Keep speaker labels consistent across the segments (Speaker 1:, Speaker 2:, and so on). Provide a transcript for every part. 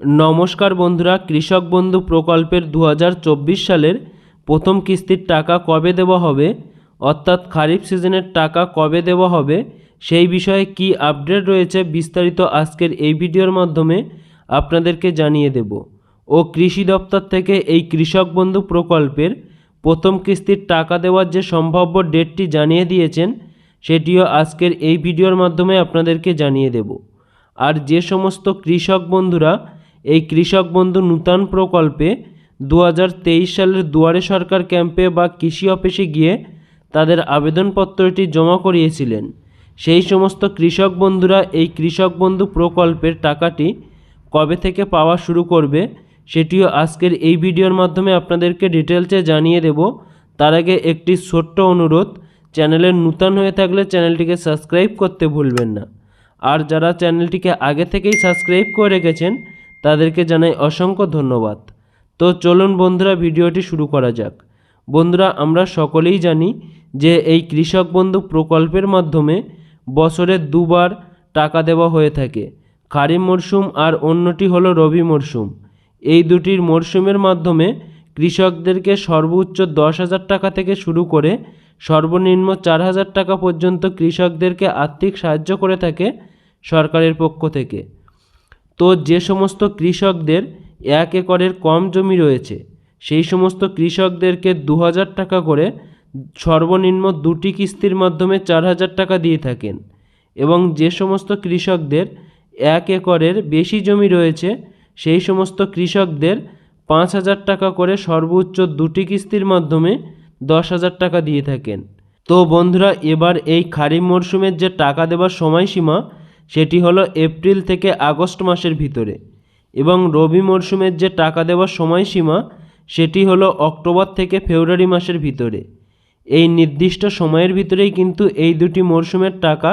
Speaker 1: নমস্কার বন্ধুরা, কৃষক বন্ধু প্রকল্পের দু হাজার চব্বিশ সালের প্রথম কিস্তির টাকা কবে দেওয়া হবে, অর্থাৎ খারিফ সিজনের টাকা কবে দেওয়া হবে, সেই বিষয়ে কি আপডেট রয়েছে বিস্তারিত আজকের এই ভিডিওর মাধ্যমে আপনাদেরকে জানিয়ে দেব। ও কৃষি দপ্তর থেকে এই কৃষক বন্ধু প্রকল্পের প্রথম কিস্তির টাকা দেওয়ার যে সম্ভাব্য ডেটটি জানিয়ে দিয়েছেন, সেটিও আজকের এই ভিডিওর মাধ্যমে আপনাদেরকে জানিয়ে দেব। আর যে সমস্ত কৃষক বন্ধুরা এই কৃষক বন্ধু নূতন প্রকল্পে দু হাজার তেইশ সালের দুয়ারে সরকার ক্যাম্পে বা কৃষি অফিসে গিয়ে তাদের আবেদনপত্রটি জমা করিয়েছিলেন। সেই সমস্ত কৃষক বন্ধুরা এই কৃষক বন্ধু প্রকল্পের টাকাটি কবে থেকে পাওয়া শুরু করবে সেটিও আজকের এই ভিডিওর মাধ্যমে আপনাদেরকে ডিটেলসে জানিয়ে দেব। তার আগে একটি ছোট্ট অনুরোধ চ্যানেলের নূতন হয়ে থাকলে চ্যানেলটিকে সাবস্ক্রাইব করতে ভুলবেন না। আর যারা চ্যানেলটিকে আগে থেকেই সাবস্ক্রাইব করে রেখেছেন তাদেরকে জানাই অসংখ্য ধন্যবাদ। তো চলুন বন্ধুরা, ভিডিওটি শুরু করা যাক। বন্ধুরা, আমরা সকলেই জানি যে এই কৃষক বন্ধু প্রকল্পের মাধ্যমে বছরে দুবার টাকা দেওয়া হয়ে থাকে। খারিফ মরশুম আর অন্যটি হলো রবি মরশুম এই দুটির মরশুমের মাধ্যমে কৃষকদেরকে সর্বোচ্চ দশ হাজার টাকা থেকে শুরু করে সর্বনিম্ন চার হাজার টাকা পর্যন্ত কৃষকদেরকে আর্থিক সাহায্য করে থাকে সরকারের পক্ষ থেকে। তো যে সমস্ত কৃষকদের এক একরের কম জমি রয়েছে, সেই সমস্ত কৃষকদেরকে দু হাজার টাকা করে সর্বনিম্ন দুটি কিস্তির মাধ্যমে চার হাজার টাকা দিয়ে থাকেন এবং যে সমস্ত কৃষকদের এক একরের বেশি জমি রয়েছে, সেই সমস্ত কৃষকদের পাঁচ হাজার টাকা করে সর্বোচ্চ দুটি কিস্তির মাধ্যমে দশ হাজার টাকা দিয়ে থাকেন। তো বন্ধুরা, এবার এই খারিফ মরশুমের যে টাকা দেওয়ার সময়সীমা সেটি হলো এপ্রিল থেকে আগস্ট মাসের ভিতরে। এবং রবি মরশুমের যে টাকা দেওয়ার সময়সীমা, সেটি হলো অক্টোবর থেকে ফেব্রুয়ারি মাসের ভিতরে। এই নির্দিষ্ট সময়ের ভিতরেই কিন্তু এই দুটি মরশুমের টাকা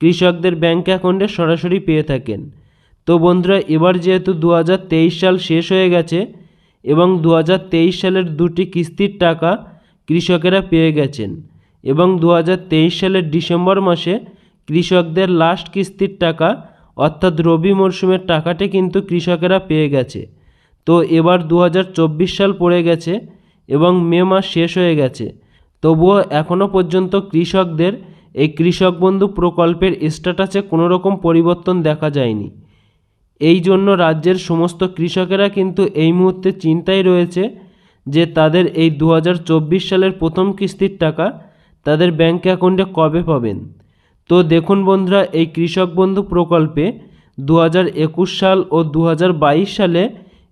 Speaker 1: কৃষকদের ব্যাঙ্ক অ্যাকাউন্টে সরাসরি পেয়ে থাকেন। তো বন্ধুরা, এবার যেহেতু দু হাজার তেইশ সাল শেষ হয়ে গেছে এবং দু হাজার তেইশ সালের দুটি কিস্তির টাকা কৃষকেরা পেয়ে গেছেন এবং দু হাজার তেইশ সালের ডিসেম্বর মাসে কৃষকদের লাস্ট কিস্তির টাকা, অর্থাৎ রবি মরশুমের টাকাটি কিন্তু কৃষকেরা পেয়ে গেছে। তো এবার দু হাজার চব্বিশ সাল পড়ে গেছে এবং মে মাস শেষ হয়ে গেছে। তবুও এখনও পর্যন্ত কৃষকদের এই কৃষক বন্ধু প্রকল্পের স্ট্যাটাসে কোনো রকম পরিবর্তন দেখা যায়নি। এই জন্য রাজ্যের সমস্ত কৃষকেরা কিন্তু এই মুহূর্তে চিন্তায় রয়েছে যে তাদের এই দু হাজার চব্বিশ সালের প্রথম কিস্তির টাকা তাদের ব্যাঙ্ক অ্যাকাউন্টে কবে পাবেন। তো দেখুন বন্ধুরা, এই কৃষক বন্ধু প্রকল্পে দু হাজার একুশ সাল ও দু হাজার বাইশ সালে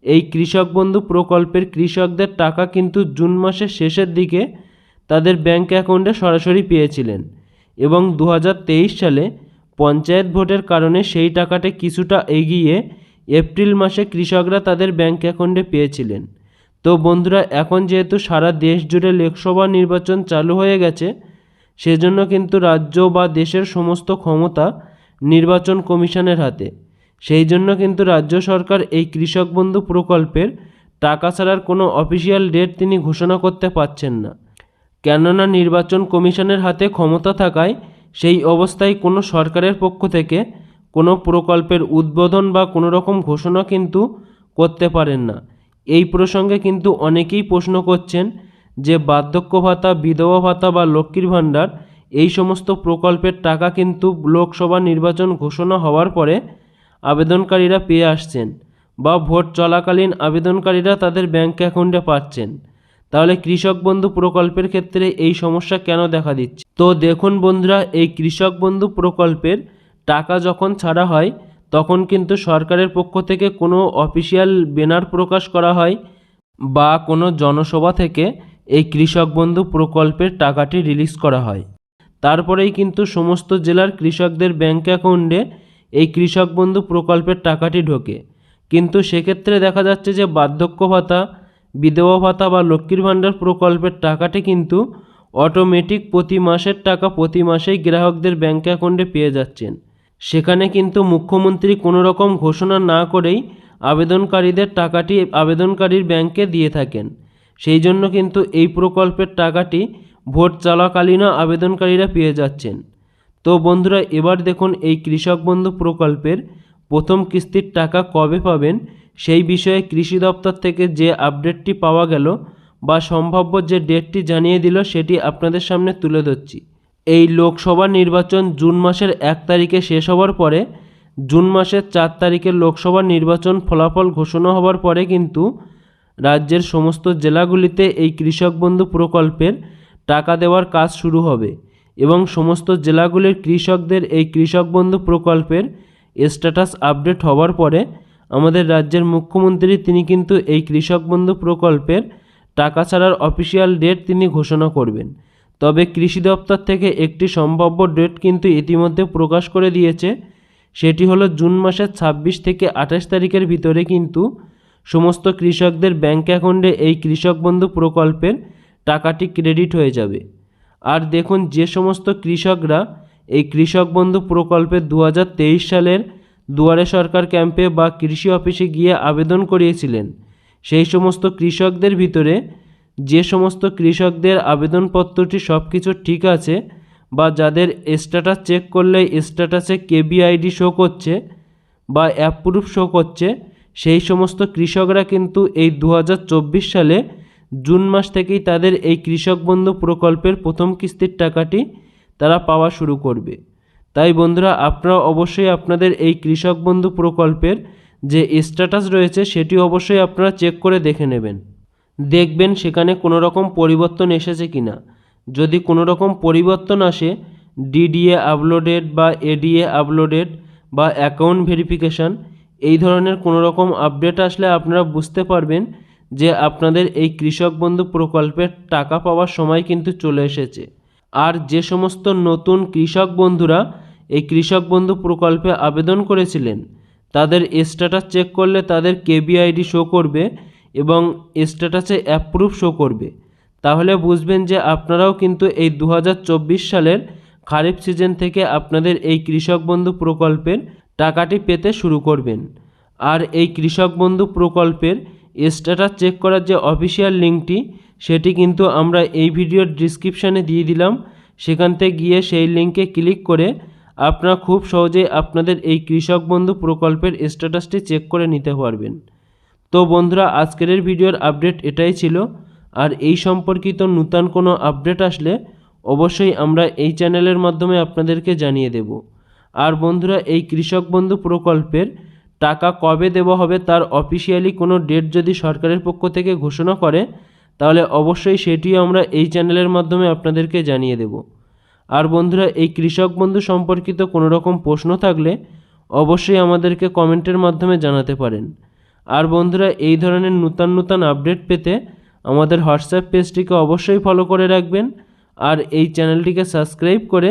Speaker 1: এই কৃষক বন্ধু প্রকল্পের কৃষকদের টাকা কিন্তু জুন মাসের শেষের দিকে তাদের ব্যাঙ্ক অ্যাকাউন্টে সরাসরি পেয়েছিলেন এবং দু হাজার তেইশ সালে পঞ্চায়েত ভোটের কারণে সেই টাকাটা কিছুটা এগিয়ে এপ্রিল মাসে কৃষকরা তাদের ব্যাঙ্ক অ্যাকাউন্টে পেয়েছিলেন। তো বন্ধুরা, এখন যেহেতু সারা দেশ জুড়ে লোকসভা নির্বাচন চালু হয়ে গেছে সেজন্য কিন্তু রাজ্য বা দেশের সমস্ত ক্ষমতা নির্বাচন কমিশনের হাতে। সেই জন্য কিন্তু রাজ্য সরকার এই কৃষক বন্ধু প্রকল্পের টাকা ছাড়ার কোনো অফিসিয়াল ডেট তিনি ঘোষণা করতে পারছেন না। কেননা নির্বাচন কমিশনের হাতে ক্ষমতা থাকায় সেই অবস্থায় কোনো সরকারের পক্ষ থেকে কোনো প্রকল্পের উদ্বোধন বা কোনো রকম ঘোষণা কিন্তু করতে পারেন না। এই প্রসঙ্গে কিন্তু অনেকেই প্রশ্ন করছেন যে বার্ধক্য ভাতা, বিধবা ভাতা বা লক্ষ্মীর ভাণ্ডার, এই সমস্ত প্রকল্পের টাকা কিন্তু লোকসভা নির্বাচন ঘোষণা হওয়ার পরে আবেদনকারীরা পেয়ে আসছেন বা ভোট চলাকালীন আবেদনকারীরা তাদের ব্যাঙ্ক অ্যাকাউন্টে পাচ্ছেন। তাহলে কৃষক বন্ধু প্রকল্পের ক্ষেত্রে এই সমস্যা কেন দেখা দিচ্ছে? তো দেখুন বন্ধুরা, এই কৃষক বন্ধু প্রকল্পের টাকা যখন ছাড়া হয়, তখন কিন্তু সরকারের পক্ষ থেকে কোনো অফিসিয়াল ব্যানার প্রকাশ করা হয় বা কোনো জনসভা থেকে এই কৃষক বন্ধু প্রকল্পের টাকাটি রিলিজ করা হয়। তারপরেই কিন্তু সমস্ত জেলার কৃষকদের ব্যাঙ্ক অ্যাকাউন্টে এই কৃষক বন্ধু প্রকল্পের টাকাটি ঢোকে। কিন্তু সেক্ষেত্রে দেখা যাচ্ছে যে বার্ধক্য ভাতা, বিধবা ভাতা বা লক্ষ্মীর ভাণ্ডার প্রকল্পের টাকাটি কিন্তু অটোমেটিক প্রতি মাসের টাকা প্রতি মাসেই গ্রাহকদের ব্যাঙ্ক অ্যাকাউন্টে পেয়ে যাচ্ছেন। সেখানে কিন্তু মুখ্যমন্ত্রী কোনো রকম ঘোষণা না করেই আবেদনকারীদের টাকাটি আবেদনকারীর ব্যাংকে দিয়ে থাকেন। সেই জন্য কিন্তু এই প্রকল্পের টাকাটি ভোট চলাকালীনও আবেদনকারীরা পেয়ে যাচ্ছেন। তো বন্ধুরা, এবার দেখুন এই কৃষক বন্ধু প্রকল্পের প্রথম কিস্তির টাকা কবে পাবেন, সেই বিষয়ে কৃষি দপ্তর থেকে যে আপডেটটি পাওয়া গেল বা সম্ভাব্য যে ডেটটি জানিয়ে দিল সেটি আপনাদের সামনে তুলে ধরছি। এই লোকসভা নির্বাচন জুন মাসের এক তারিখে শেষ হওয়ার পরে, জুন মাসের চার তারিখে লোকসভা নির্বাচন ফলাফল ঘোষণা হওয়ার পরে কিন্তু রাজ্যের সমস্ত জেলাগুলিতে এই কৃষক বন্ধু প্রকল্পের টাকা দেওয়ার কাজ শুরু হবে এবং সমস্ত জেলাগুলির কৃষকদের এই কৃষক বন্ধু প্রকল্পের স্ট্যাটাস আপডেট হওয়ার পরে আমাদের রাজ্যের মুখ্যমন্ত্রী তিনি কিন্তু এই কৃষক বন্ধু প্রকল্পের টাকা ছাড়ার অফিসিয়াল ডেট তিনি ঘোষণা করবেন। তবে কৃষি দপ্তর থেকে একটি সম্ভাব্য ডেট কিন্তু ইতিমধ্যে প্রকাশ করে দিয়েছে, সেটি হলো জুন মাসের ছাব্বিশ থেকে আঠাশ তারিখের ভিতরে কিন্তু সমস্ত কৃষকদের ব্যাঙ্ক অ্যাকাউন্টে এই কৃষক বন্ধু প্রকল্পের টাকাটি ক্রেডিট হয়ে যাবে। আর দেখুন, যে সমস্ত কৃষকরা এই কৃষক বন্ধু প্রকল্পে দু সালের দুয়ারে সরকার ক্যাম্পে বা কৃষি অফিসে গিয়ে আবেদন করিয়েছিলেন, সেই সমস্ত কৃষকদের ভিতরে যে সমস্ত কৃষকদের আবেদনপত্রটি সব কিছু ঠিক আছে বা যাদের স্ট্যাটাস চেক করলে স্ট্যাটাসে কেবিআইডি শো করছে বা অ্যাপ্রুভ শো করছে সেই সমস্ত কৃষকরা কিন্তু এই দু হাজার চব্বিশ সালে জুন মাস থেকেই তাদের এই কৃষক বন্ধু প্রকল্পের প্রথম কিস্তির টাকাটি তারা পাওয়া শুরু করবে। তাই বন্ধুরা, আপনারা অবশ্যই আপনাদের এই কৃষক বন্ধু প্রকল্পের যে স্ট্যাটাস রয়েছে সেটি অবশ্যই আপনারা চেক করে দেখে নেবেন। দেখবেন সেখানে কোনো রকম পরিবর্তন এসেছে কি না যদি কোনো রকম পরিবর্তন আসে ডিডিএ আপলোডেড বা এডিএ আপলোডেড বা অ্যাকাউন্ট ভেরিফিকেশান এই ধরনের কোনো রকম আপডেট আসলে আপনারা বুঝতে পারবেন যে আপনাদের এই কৃষক বন্ধু প্রকল্পের টাকা পাওয়ার সময় কিন্তু চলে এসেছে। আর যে সমস্ত নতুন কৃষক বন্ধুরা এই কৃষক বন্ধু প্রকল্পে আবেদন করেছিলেন, তাদের স্ট্যাটাস চেক করলে তাদের কেবিআইডি শো করবে এবং স্ট্যাটাসে অ্যাপ্রুভ শো করবে। তাহলে বুঝবেন যে আপনারাও কিন্তু এই দু হাজার চব্বিশ সালের খারিফ সিজন থেকে আপনাদের এই কৃষক বন্ধু প্রকল্পের টাকাটি পেতে শুরু করবেন। আর এই কৃষক বন্ধু প্রকল্পের স্ট্যাটাস চেক করার যে অফিসিয়াল লিঙ্কটি সেটি কিন্তু আমরা এই ভিডিওর ডিসক্রিপশানে দিয়ে দিলাম। সেখান থেকে গিয়ে সেই লিঙ্কে ক্লিক করে আপনারা খুব সহজেই আপনাদের এই কৃষক বন্ধু প্রকল্পের স্ট্যাটাসটি চেক করে নিতে পারবেন। তো বন্ধুরা, আজকের ভিডিওর আপডেট এটাই ছিল। আর এই সম্পর্কিত নূতন কোনো আপডেট আসলে অবশ্যই আমরা এই চ্যানেলের মাধ্যমে আপনাদেরকে জানিয়ে দেব। আর বন্ধুরা, এই কৃষক বন্ধু প্রকল্পের টাকা কবে দেওয়া হবে তার অফিসিয়ালি কোনো ডেট যদি সরকারের পক্ষ থেকে ঘোষণা করে, তাহলে অবশ্যই সেটিও আমরা এই চ্যানেলের মাধ্যমে আপনাদেরকে জানিয়ে দেব। আর বন্ধুরা, এই কৃষক বন্ধু সম্পর্কিত কোনো রকম প্রশ্ন থাকলে অবশ্যই আমাদেরকে কমেন্টের মাধ্যমে জানাতে পারেন। আর বন্ধুরা, এই ধরনের নূতন নূতন আপডেট পেতে আমাদের হোয়াটসঅ্যাপ পেজটিকে অবশ্যই ফলো করে রাখবেন। আর এই চ্যানেলটিকে সাবস্ক্রাইব করে